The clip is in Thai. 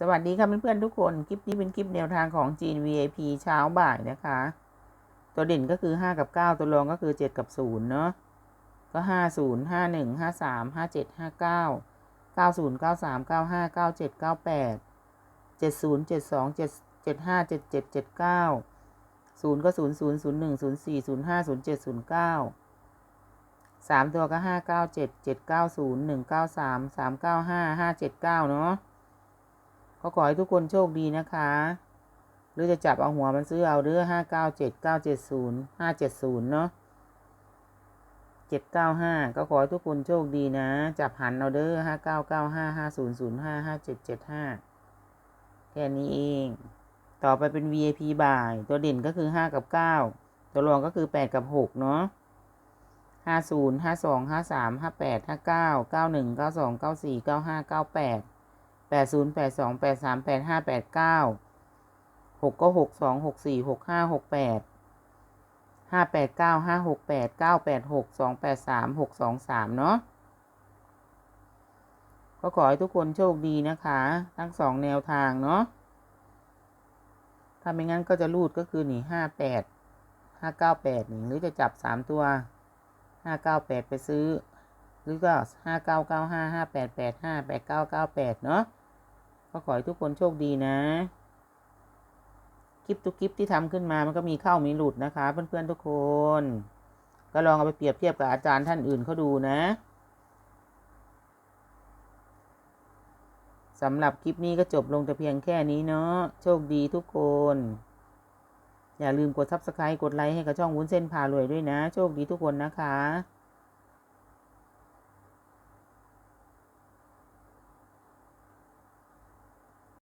สวัสดีค่ะเพื่อนๆทุกคน คลิปนี้เป็นคลิปแนวทางของจีน VIP เช้าบ่ายนะคะ ตัวเด่นก็คือ 5 กับ 9 ตัวรองก็คือ 7 กับ 0 เนาะก็ 5 0 5 1 5 3 5 7 5 9 9 0 9 3 9 5 9 7 9 8 7 0 7 2 7 7 5 7 7 7 9 0 ก็ 0 0 0 1 0 4 0 5 0 7 0 9สามตัวก็ห้าเก้าเจ็ดเจ็ดเนาสามสาม เก้าขอให้ทุกคนโชคดีนะคะ หรือจะจับเอาหัวมันซื้อเอาเด้อห้าเก้าเจ็ดเก้าเจ็ดศูนย์ห้าเจ็ดศูนย์เนาะเจ็ดเก้าห้าก็ขอให้ทุกคนโชคดีนะ จับหันเอาเด้อห้าเก้าเก้าห้าห้าศูนย์ศูนย์ห้าห้าเจ็ดเจ็ดห้าแค่นี้เอง ต่อไปเป็น VIP บ่าย ตัวเด่นก็คือห้ากับเก้าตัวรองก็คือแปดกับหกเนาะห้าศูนย์ห้าสองห้าสามห้าแปดห้าเก้าเก้าหนึ่งเก้าสองเก้าสี่เก้าห้าเก้าแปด แปดศูนย์แปดสองแปดสามแปดห้าแปดเก้าหกก็หกสองหกสี่หกห้าหกแปดห้าแปดเก้าห้าหกแปดเก้าแปดหกสองแปดสามหกสองสามเนาะก็ขอให้ทุกคนโชคดีนะคะ ทั้งสองแนวทางเนาะถ้าไม่งั้นก็จะรูดก็คือหนีห้าแปดห้าเก้าแปดหนีหรือจะจับสามตัวห้าเก้าแปดไปซื้อ หรือก็ห้าเก้าเก้าห้าห้าแปดแปดห้าแปดเก้าเก้าแปดเนาะ ก็ขอให้ทุกคนโชคดีนะ คลิปทุกคลิปที่ทำขึ้นมามันก็มีเข้ามีหลุดนะคะ เพื่อนๆทุกคน ก็ลองเอาไปเปรียบเทียบกับอาจารย์ท่านอื่นเขาดูนะสำหรับคลิปนี้ก็จบลงแต่เพียงแค่นี้เนาะ โชคดีทุกคน อย่าลืมกด subscribe กดไลค์ให้กับช่องวุ้นเส้นพารวยด้วยนะ โชคดีทุกคนนะคะ